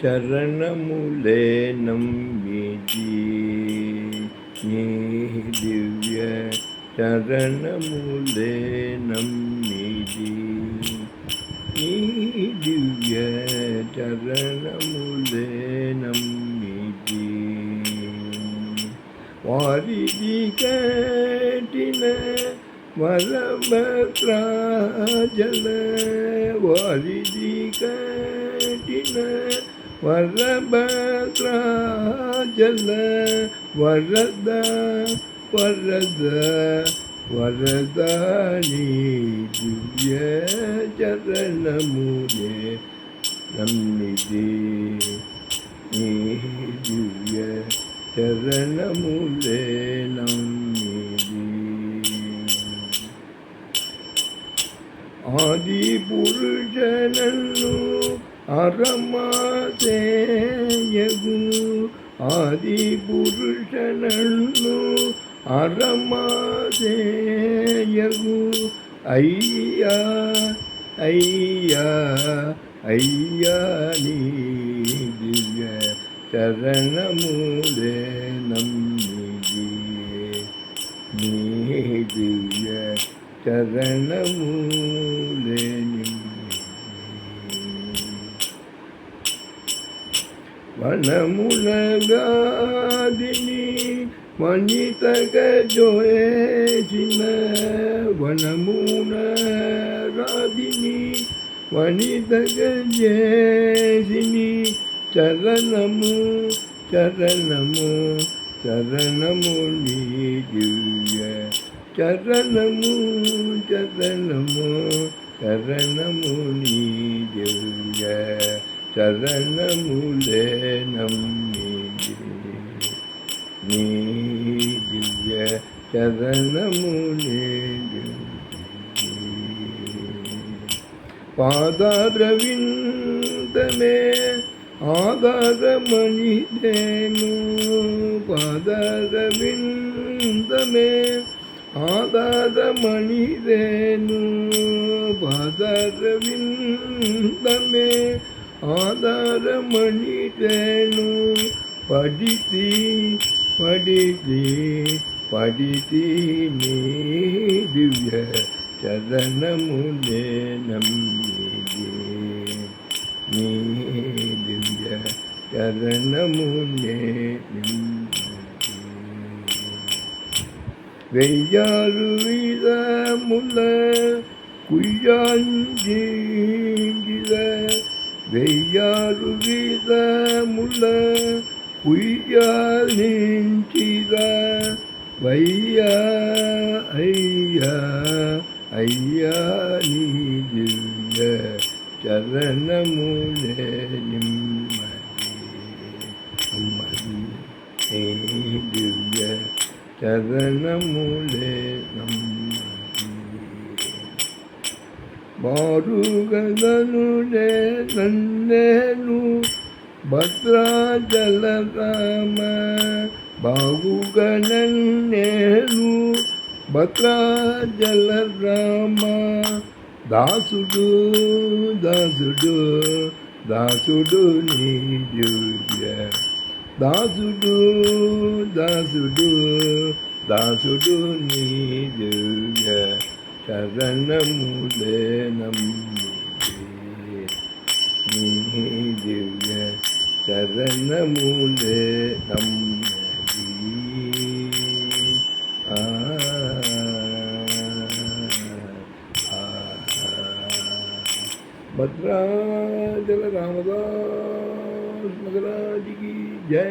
చరణములే నమ్మిది నీ దివ్య చరణములే నమ్మిది నీ దివ్య చరణములే నమ్మిది వారిది కటిన వరభద్రాజల వారిది కటిన వరభద్రాజల వరద వరద వరదాని దివ్య చరణములే నమ్మిది నీ దివ్య చరణములే నమ్మిది ఆది పురుషనన్ను ಅರಮಾದೇಯು ಆದಿಪುರುಷನನ್ನು ಅರಮಾದೇಯು ಅಯ್ಯ ಅಯ್ಯ ಅಯ್ಯ ನೀದಿಯ ಶರಣ ಮೂಲೆ ನಮ್ಮಿದಿಯೇ ನೀದಿಯ ಶರಣ ಮೂಲೆ ನಿಮ್ಮ వనములగాదిని వనితగ జోయేసిన వనమున రాదిని వనితగ జేసిని చరణము చరణము చరణము నీ దివ్య చరణము చరణము చరణము నీ దివ్య చరణములే నమ్మిది నీ దివ్య చరణములే పాదారవిందమే ఆధారమణిదేను పాదారవిందమే ఆధారమణిదేను పాదారవిందమే ಆಧಾರ ಮಣಿದೇನು ಪಡಿತಿ ಪಡಿತಿ ಪಡಿತಿ ನೀ ದಿವ್ಯ ಚರಣಮುಲೇ ನಮ್ಮಿದೆ ನೀ ದಿವ್ಯ ಚರಣಮುಲೇ ನಿಮ್ಮದೆ வெய்யாறு வீத முல்ல குய்யாஞ்சிங்கிற వెయ్యారు విధముల కుయ్యాలించిర వయ్యా అయ్యా అయ్యా నీ దివ్య చరణములే నిమ్మది నమ్మది ఏ దివ్య చరణములే నమ్మది మారుగదను నన్నేను భద్రాజలరామ బాగుగనన్నేను భద్రాజల రామ దాసుడు దాసుడు దాసుడు నీ దాసుడు దాసుడు దాసుడు నీ శరణములే నమ్మిది నీ దివ్య చరణములే నమ్మది ఆ ఆ. భద్రాచల రామదాస్ మగరాజికి జై